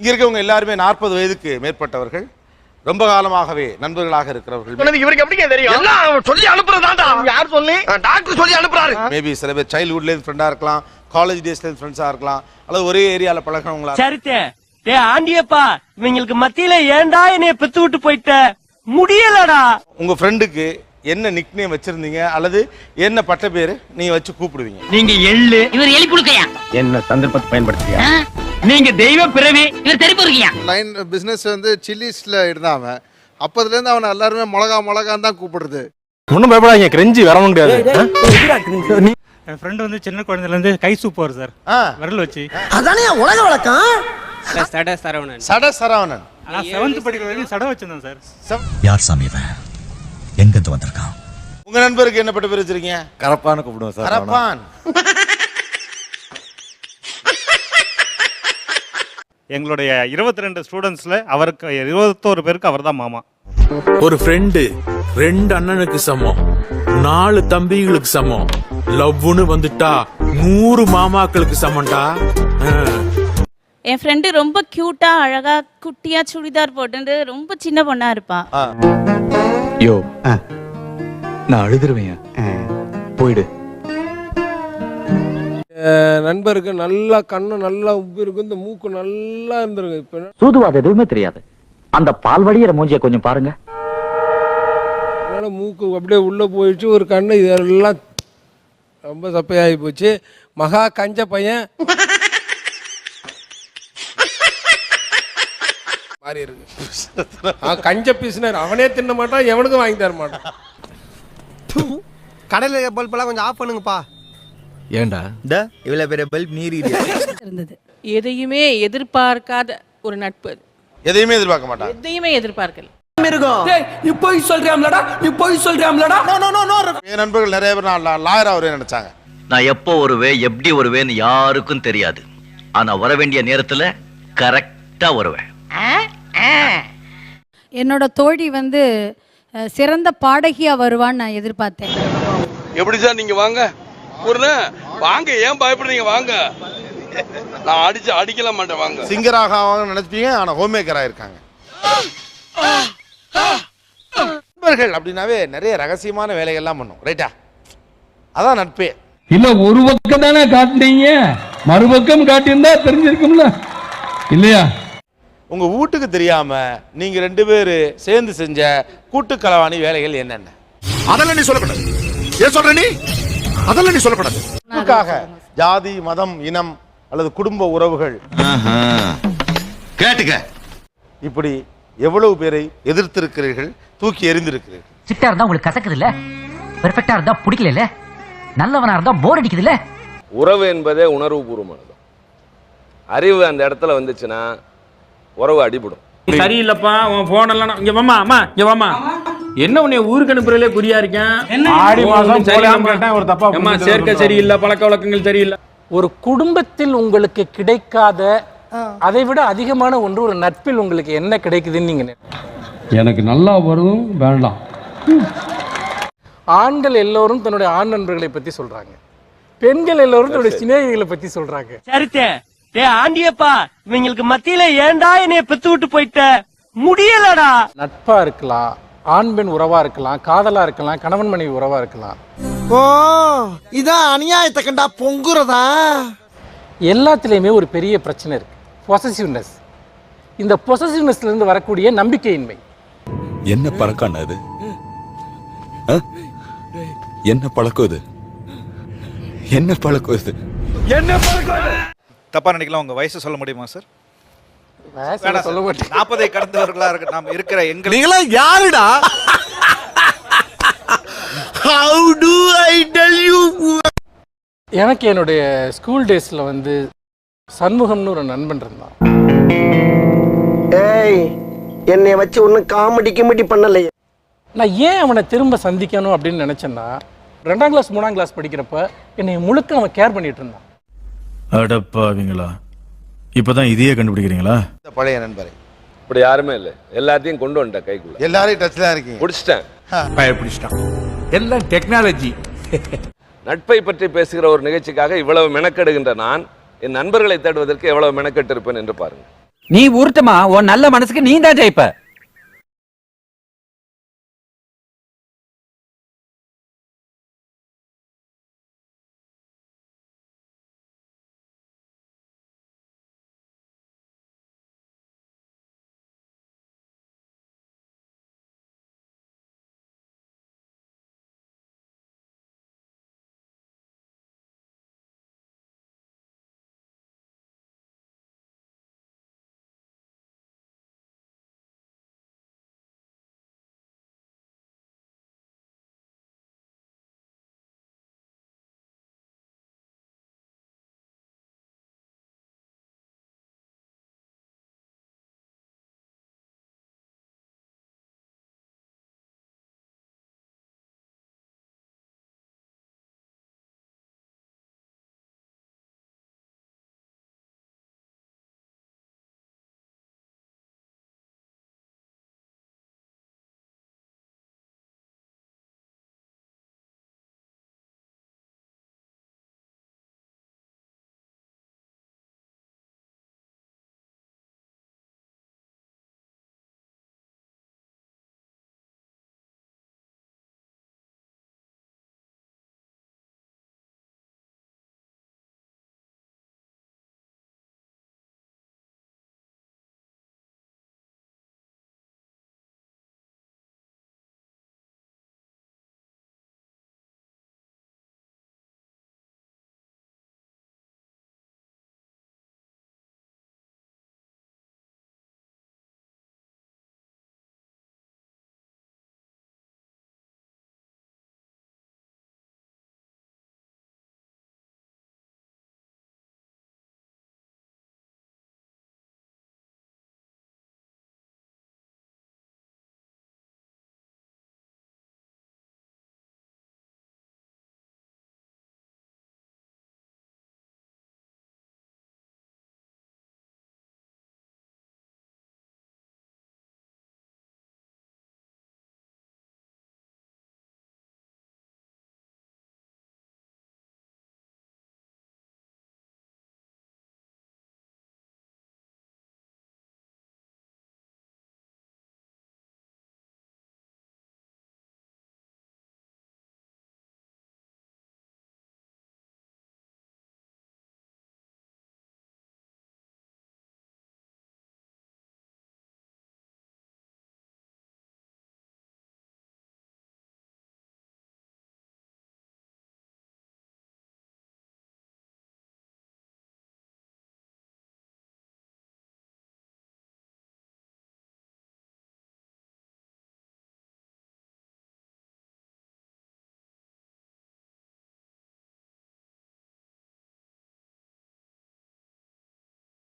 இங்க இருக்கவங்க எல்லாருமே நாற்பது வயதுக்கு மேற்பட்டவர்கள். ரொம்ப காலமாகவே நண்பர்களாக இருக்கிறவர்கள். இவருக்கு தெரியும்? சொல்லி அனுப்புறதாண்டா யார் சொல்லி? டாக்டர் சொல்லி அனுப்புறாரு. மேபி சில பேர் சைல்ட்ஹுட்ல இருந்து ஃப்ரெண்டா இருக்கலாம் காலேஜ் டேஸ்ல இருந்து ஃப்ரெண்ட்ஸா இருக்கலாம் அல்லது ஒரே ஏரியால பழகினவங்களா சரித்தே டே ஆண்டியப்பா இவங்களுக்கு மத்தியில ஏன்டா என்னைய பெத்து விட்டு போயிட்ட? முடியலடா. உங்க ஃப்ரெண்டுக்கு என்ன நிக் நேம் வச்சிருந்தீங்க அல்லது என்ன பட்ட பேரு நீங்க வச்சு கூப்பிடுவீங்க? நீங்க எள்ளு. இவர் எலி புழுக்கையா? என்ன சந்தர்ப்பத்தை பயன்படுத்தியா நீங்க தெய்வ பிறவி. இவர் தெரி பொறுக்கியா லைன் பிஸ்னஸ் வந்து சில்லிஸில் இருந்தான் அவன். அப்போதுலேருந்து அவனை எல்லாருமே மிளகா மிளகான்னு தான் கூப்பிடுறது. ஒன்றும் பயப்படாதீங்க கிரெஞ்சி வரவும் முடியாது என் ஃப்ரெண்டு வந்து சின்ன குழந்தைலேருந்து கை சூப்புவார் சார். ஆ, விரல் வச்சு. அதானே உலக வழக்கம்? சட சரவணன். சட சரவணன். ஆனால் செவன்த் படிக்கிற வரைக்கும் சடம் வச்சிருந்தேன் சார். யார் சாமி இவன்? எங்கிருந்து வந்திருக்கான்? உங்க நண்பருக்கு என்ன பட்ட பேர் வச்சிருக்கீங்க கரப்பான்னு கூப்பிடுவோம் சார் கரப்பான். எங்களுடைய இருபத்தி ரெண்டு ஸ்டூடெண்ட்ஸில் அவருக்கு இருபத்தோரு பேருக்கு அவர் தான் மாமா. ஒரு ஃப்ரெண்டு ரெண்டு அண்ணனுக்கு சமம். நாலு தம்பிகளுக்கு சமம். லவ்னு வந்துட்டா நூறு மாமாக்களுக்கு சமம்டா. ஆ. என் ஃப்ரெண்டு ரொம்ப கியூட்டா அழகா குட்டியா சுடிதார் போட்டுட்டு ரொம்ப சின்ன பொண்ணா இருப்பா. யோ. நான் அழுதுருவேன். போயிடு. நண்பருக்கு நல்லா கண்ணு நல்லா உப்பு இருக்கும் இந்த மூக்கு நல்லா இருந்திருக்கு இப்ப சூதுவாது எதுவுமே தெரியாது. அந்த பால் வழியிற மூஞ்சிய கொஞ்சம் பாருங்க. அதனால மூக்கு அப்படியே உள்ள போயிடுச்சு ஒரு கண்ணு இதெல்லாம் ரொம்ப சப்பையாகி போச்சு. மகா கஞ்ச பையன். மாறி இருக்கு. கஞ்ச பீசினர். அவனே தின்ன மாட்டான் எவனுக்கும் வாங்கி தர மாட்டான். கடையில பல்பெல்லாம் கொஞ்சம் ஆஃப் பண்ணுங்கப்பா. ஏண்டா? இவ்வளவு பெரிய பல்ப் நீர் இருந்தது. எதையுமே எதிர்பார்க்காத ஒரு நட்பு அது. எதையுமே எதிர்பார்க்க மாட்டாங்க எதையுமே எதிர்பார்க்கல. நீ போய் சொல்றியாம்லடா? நீ போய் சொல்றியாம்லடா? என் நண்பர்கள் நிறைய பேர் நான் லாயர் ஆகுறேன்னு நினைச்சாங்க. நான் எப்போ வருவேன் எப்படி வருவேன்னு யாருக்கும் தெரியாது. ஆனா வர வேண்டிய நேரத்துல கரெக்டா வருவேன். என்னோட தோழி வந்து சிறந்த பாடகியா வருவான்னு நான் எதிர்பார்த்தேன். எப்படி சார் நீங்க வாங்க. ஒரு வாங்க ஏன் பயப்படுறீங்க? வாங்க. நான் அடிச்சு அடிக்கல மாட்டேன் வாங்க. சிங்கராக நினைப்பீங்க ஆனா ஹோம் மேக்கரா இருக்காங்க நண்பர்கள் அப்படின்னாவே நிறைய ரகசியமான வேலைகள்லாம் பண்ணும். ரைட்டா அதான் நட்பே. இல்ல ஒரு பக்கம் தானே காட்டுனீங்க? மறுபக்கம் காட்டியிருந்தா தெரிஞ்சிருக்கும்ல. இல்லையா? உங்க வீட்டுக்கு தெரியாம நீங்க ரெண்டு பேரு சேர்ந்து செஞ்ச கூட்டு களவாணி வேலைகள் என்னென்ன? அதெல்லாம் நீ சொல்லக்கூடாது. ஏன் சொல்ற நீ? அதெல்லாம் நீ சொல்லக்கூடாது. ஜாதி மதம் இனம் அல்லது குடும்ப உறவுகள் கேட்டுக்க. இப்படி எவ்வளவு பேரை எதிர்த்திருக்கிறீர்கள் தூக்கி எறிந்திருக்கிறீர்கள்? சிட்டா இருந்தா உங்களுக்கு கசக்குது இல்ல பெர்ஃபெக்ட்டா இருந்தா பிடிக்கல இல்ல நல்லவனா இருந்தா போர் அடிக்குது இல்ல உறவு என்பதே உணர்வு பூர்வமானது அறிவு அந்த இடத்துல வந்துச்சுன்னா உறவு அடிபடும். சரியில்லப்பா உன் போன் எல்லாம் இங்க வாமா அம்மா இங்க வாமா என்ன உன்னை ஊருக்கு அனுப்புறதுல குறியா இருக்கேன்? ஆடி மாசம் போடாம சரியில்லைம்மா. கேட்டேன், ஒரு தப்பா அம்மா புரிஞ்சுட்டு சேர்க்கை. சரியில்லை பழக்க வழக்கங்கள் சரியில்லை. ஒரு குடும்பத்தில் உங்களுக்கு கிடைக்காத அதை விட அதிகமான ஒன்று ஒரு நட்பில் உங்களுக்கு என்ன கிடைக்குதுன்னு நீங்க எனக்கு நல்லா வரும் வேண்டாம். ஆண்கள் எல்லோரும் தன்னுடைய ஆண் நண்பர்களை பத்தி சொல்றாங்க. பெண்கள் எல்லோரும் தன்னுடைய சிநேகிகளை பத்தி சொல்றாங்க. சரித்தே டே ஆண்டியப்பா இவங்களுக்கு மத்தியில ஏன்டா என்னைய பெத்து விட்டு போயிட்ட? முடியலடா. நட்பா இருக்கலாம் ஆண் பெண் உறவா இருக்கலாம் காதலா இருக்கலாம் கணவன் மனைவி உறவா இருக்கலாம். ஓ இதான் அநியாயத்தை கண்டா பொங்குறதா? எல்லாத்துலேயுமே ஒரு பெரிய பிரச்சனை இருக்கு. பொசசிவ்னஸ் இந்த பொசசிவ்னஸ்ல இருந்து வரக்கூடிய நம்பிக்கையின்மை. என்ன பழக்கம் அது ஆ? என்ன பழக்கம் இது? என்ன பழக்கம் இது? தப்பா நினைக்கலாம் உங்க வயசு சொல்ல முடியுமா சார் சொல்ல மாட்டேன். நாற்பதை கடந்தவர்களா இருக்க நாம் இருக்கிற எங்க நீங்களா யாருடா? How to I tell you எனக்கு என்னுடைய ஸ்கூல் டேஸ்ல வந்து சண்முகம்னு ஒரு நண்பன் இருந்தான். ஏய் என்னை வச்சு ஒன்னும் காமெடி கிமெடி பண்ணலையே. நான் ஏன் அவனை திரும்ப சந்திக்கணும் அப்படின்னு நினைச்சேன்னா ரெண்டாம் கிளாஸ் மூணாம் கிளாஸ் படிக்கிறப்ப என்னை முழுக்க அவன் கேர் பண்ணிட்டு இருந்தான். அடப்பாவீங்களா. இப்பதான் இதையே கண்டுபிடிக்கிறீங்களா? இந்த பழைய நண்பரை. இப்படி யாருமே இல்லை. எல்லாத்தையும் கொண்டு வந்துட்டேன் கைக்குள்ள. எல்லாரையும் டச்ல தான் இருக்கீங்க. முடிச்சிட்டேன் பயப்பிடிச்சிட்டான். எல்லாம் டெக்னாலஜி நட்பை பற்றி பேசுகிற ஒரு நிகழ்ச்சிக்காக இவ்வளவு மெனக்கெடுகின்ற நான் என் நண்பர்களை தேடுவதற்கு எவ்வளவு மெனக்கெட்டு இருப்பேன் என்று பாருங்க நீ உருட்டுமா? உன் நல்ல மனசுக்கு நீ தான் ஜெயிப்ப.